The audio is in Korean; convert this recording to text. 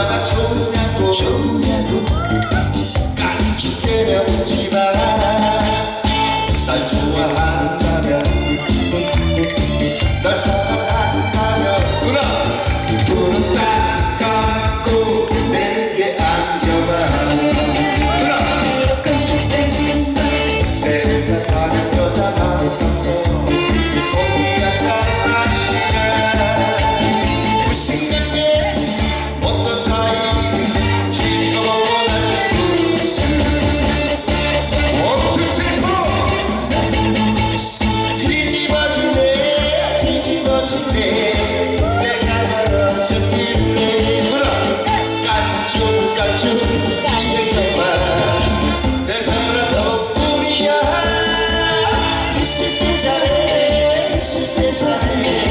얼마나 좋냐고 좋냐고. 깐죽대며 웃지 있을 때 잘해 있을 때 잘해.